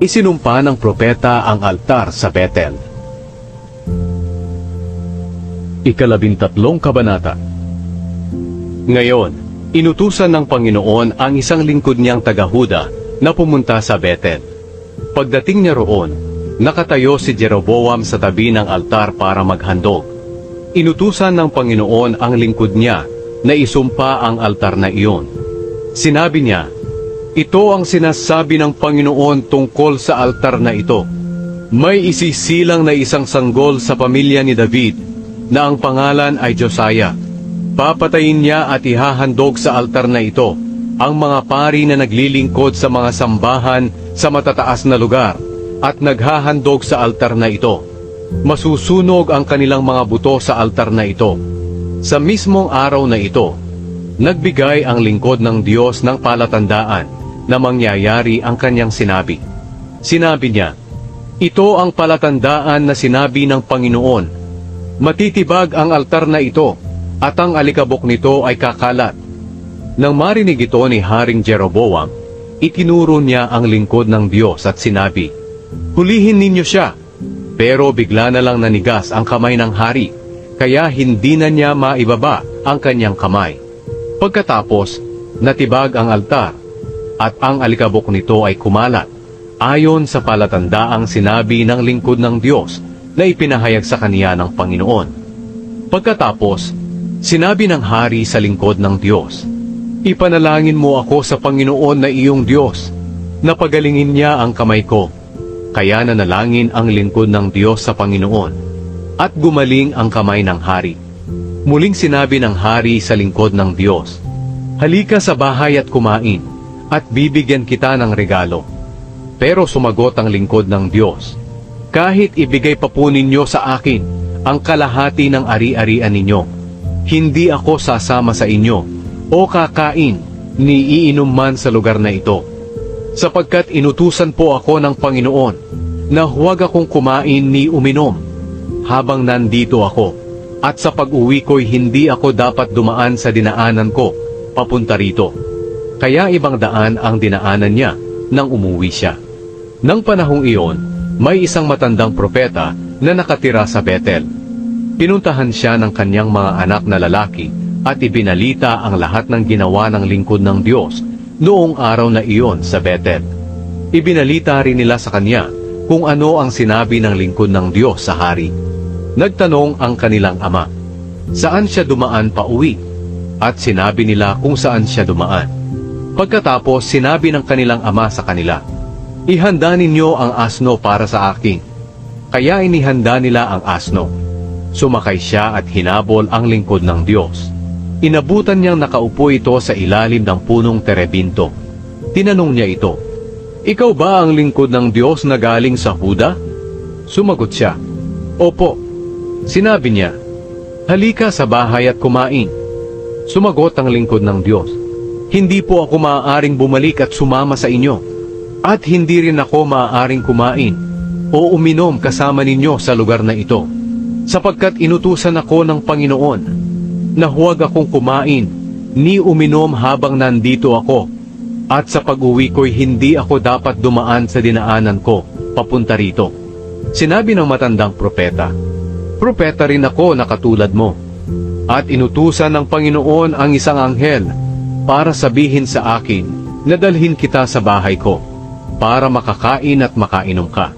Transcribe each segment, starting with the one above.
Isinumpa ng propeta ang altar sa Bethel. Ikalabintatlong kabanata Ngayon, inutusan ng Panginoon ang isang lingkod niyang taga-Huda na pumunta sa Bethel. Pagdating niya roon, nakatayo si Jeroboam sa tabi ng altar para maghandog. Inutusan ng Panginoon ang lingkod niya na isumpa ang altar na iyon. Sinabi niya, Ito ang sinasabi ng Panginoon tungkol sa altar na ito. May isisilang na isang sanggol sa pamilya ni David na ang pangalan ay Josiah. Papatayin niya at ihahandog sa altar na ito ang mga pari na naglilingkod sa mga sambahan sa matataas na lugar at naghahandog sa altar na ito. Masusunog ang kanilang mga buto sa altar na ito. Sa mismong araw na ito, nagbigay ang lingkod ng Diyos ng palatandaan na mangyayari ang kanyang sinabi. Sinabi niya, Ito ang palatandaan na sinabi ng Panginoon. Matitibag ang altar na ito at ang alikabok nito ay kakalat. Nang marinig ito ni Haring Jeroboam, itinuro niya ang lingkod ng Diyos at sinabi, Hulihin ninyo siya. Pero bigla na lang nanigas ang kamay ng hari, kaya hindi na niya maibaba ang kanyang kamay. Pagkatapos, natibag ang altar, at ang alikabok nito ay kumalat, ayon sa palatandaang sinabi ng lingkod ng Diyos na ipinahayag sa kaniya ng Panginoon. Pagkatapos, sinabi ng hari sa lingkod ng Diyos, Ipanalangin mo ako sa Panginoon na iyong Diyos, na pagalingin niya ang kamay ko. Kaya nanalangin ang lingkod ng Diyos sa Panginoon, at gumaling ang kamay ng hari. Muling sinabi ng hari sa lingkod ng Diyos, Halika sa bahay at kumain, at bibigyan kita ng regalo. Pero sumagot ang lingkod ng Diyos, Kahit ibigay pa po ninyo sa akin ang kalahati ng ari-arian ninyo, hindi ako sasama sa inyo o kakain ni iinom man sa lugar na ito. Sapagkat inutusan po ako ng Panginoon na huwag akong kumain ni uminom habang nandito ako at sa pag-uwi ko'y hindi ako dapat dumaan sa dinaanan ko papunta rito. Kaya ibang daan ang dinaanan niya nang umuwi siya. Nang panahong iyon, may isang matandang propeta na nakatira sa Bethel. Pinuntahan siya ng kanyang mga anak na lalaki at ibinalita ang lahat ng ginawa ng lingkod ng Diyos noong araw na iyon sa Bethel. Ibinalita rin nila sa kanya kung ano ang sinabi ng lingkod ng Diyos sa hari. Nagtanong ang kanilang ama, saan siya dumaan pa uwi? At sinabi nila kung saan siya dumaan. Pagkatapos sinabi ng kanilang ama sa kanila, Ihanda ninyo ang asno para sa akin. Kaya inihanda nila ang asno. Sumakay siya at hinabol ang lingkod ng Diyos. Inabutan niyang nakaupo ito sa ilalim ng punong terebinto. Tinanong niya ito, Ikaw ba ang lingkod ng Diyos na galing sa Huda? Sumagot siya, Opo. Sinabi niya, Halika sa bahay at kumain. Sumagot ang lingkod ng Diyos, Hindi po ako maaaring bumalik at sumama sa inyo, at hindi rin ako maaaring kumain o uminom kasama ninyo sa lugar na ito, sapagkat inutusan ako ng Panginoon na huwag akong kumain ni uminom habang nandito ako, at sa pag-uwi ko'y hindi ako dapat dumaan sa dinaanan ko papunta rito. Sinabi ng matandang propeta, Propeta rin ako na katulad mo, at inutusan ng Panginoon ang isang anghel para sabihin sa akin na dalhin kita sa bahay ko para makakain at makainom ka.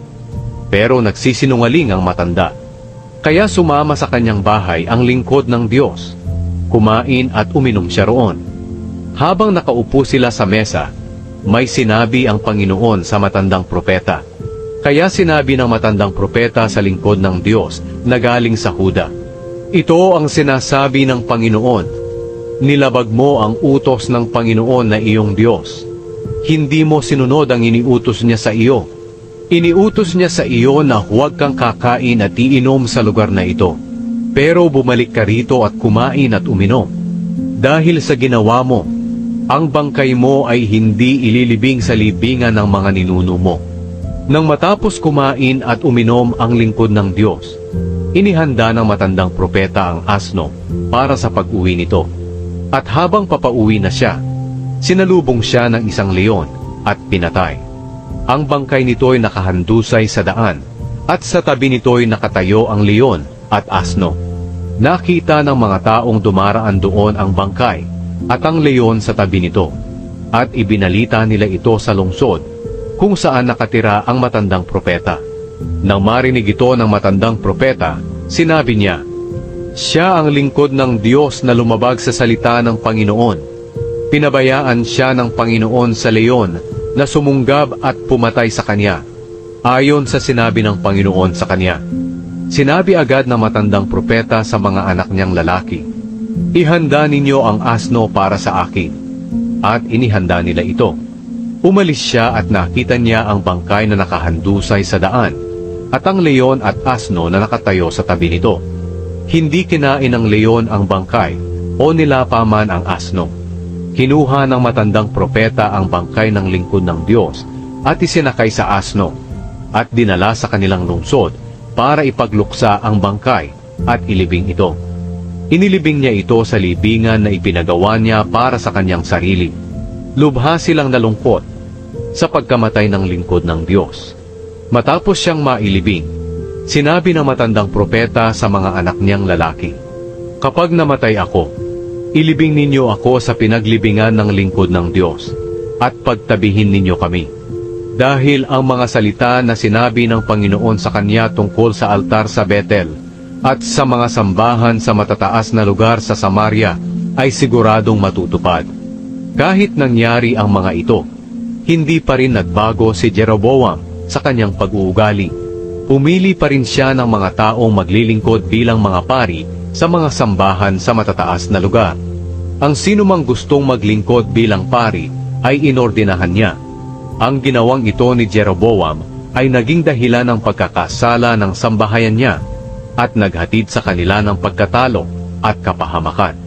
Pero nagsisinungaling ang matanda. Kaya sumama sa kanyang bahay ang lingkod ng Diyos. Kumain at uminom siya roon. Habang nakaupo sila sa mesa, may sinabi ang Panginoon sa matandang propeta. Kaya sinabi ng matandang propeta sa lingkod ng Diyos na galing sa Huda, Ito ang sinasabi ng Panginoon, Nilabag mo ang utos ng Panginoon na iyong Diyos. Hindi mo sinunod ang iniutos niya sa iyo. Iniutos niya sa iyo na huwag kang kakain at iinom sa lugar na ito. Pero bumalik ka rito at kumain at uminom. Dahil sa ginawa mo, ang bangkay mo ay hindi ililibing sa libingan ng mga ninuno mo. Nang matapos kumain at uminom ang lingkod ng Diyos, inihanda ng matandang propeta ang asno para sa pag-uwi nito. At habang papauwi na siya, sinalubong siya ng isang leon at pinatay. Ang bangkay nito'y nakahandusay sa daan, at sa tabi nito'y nakatayo ang leon at asno. Nakita ng mga taong dumaraan doon ang bangkay at ang leon sa tabi nito, at ibinalita nila ito sa lungsod kung saan nakatira ang matandang propeta. Nang marinig ito ng matandang propeta, sinabi niya, Siya ang lingkod ng Diyos na lumabag sa salita ng Panginoon. Pinabayaan siya ng Panginoon sa leon na sumunggab at pumatay sa kanya, ayon sa sinabi ng Panginoon sa kanya. Sinabi agad ng matandang propeta sa mga anak niyang lalaki, Ihanda ninyo ang asno para sa akin. At inihanda nila ito. Umalis siya at nakita niya ang bangkay na nakahandusay sa daan, at ang leon at asno na nakatayo sa tabi nito. Hindi kinain ng leon ang bangkay, o nilapaman ang asno. Kinuha ng matandang propeta ang bangkay ng lingkod ng Diyos at isinakay sa asno at dinala sa kanilang lungsod para ipagluksa ang bangkay at ilibing ito. Inilibing niya ito sa libingan na ipinagawa niya para sa kanyang sarili. Lubha silang nalungkot sa pagkamatay ng lingkod ng Diyos. Matapos siyang mailibing, sinabi ng matandang propeta sa mga anak niyang lalaki, Kapag namatay ako, ilibing ninyo ako sa pinaglibingan ng lingkod ng Diyos at pagtabihin ninyo kami. Dahil ang mga salita na sinabi ng Panginoon sa kanya tungkol sa altar sa Bethel at sa mga sambahan sa matataas na lugar sa Samaria ay siguradong matutupad. Kahit nangyari ang mga ito, hindi pa rin nagbago si Jeroboam sa kanyang pag-uugali. Pumili pa rin siya ng mga taong maglilingkod bilang mga pari sa mga sambahan sa matataas na lugar. Ang sinumang gustong maglingkod bilang pari ay inordinahan niya. Ang ginawang ito ni Jeroboam ay naging dahilan ng pagkakasala ng sambahayan niya at naghatid sa kanila ng pagkatalo at kapahamakan.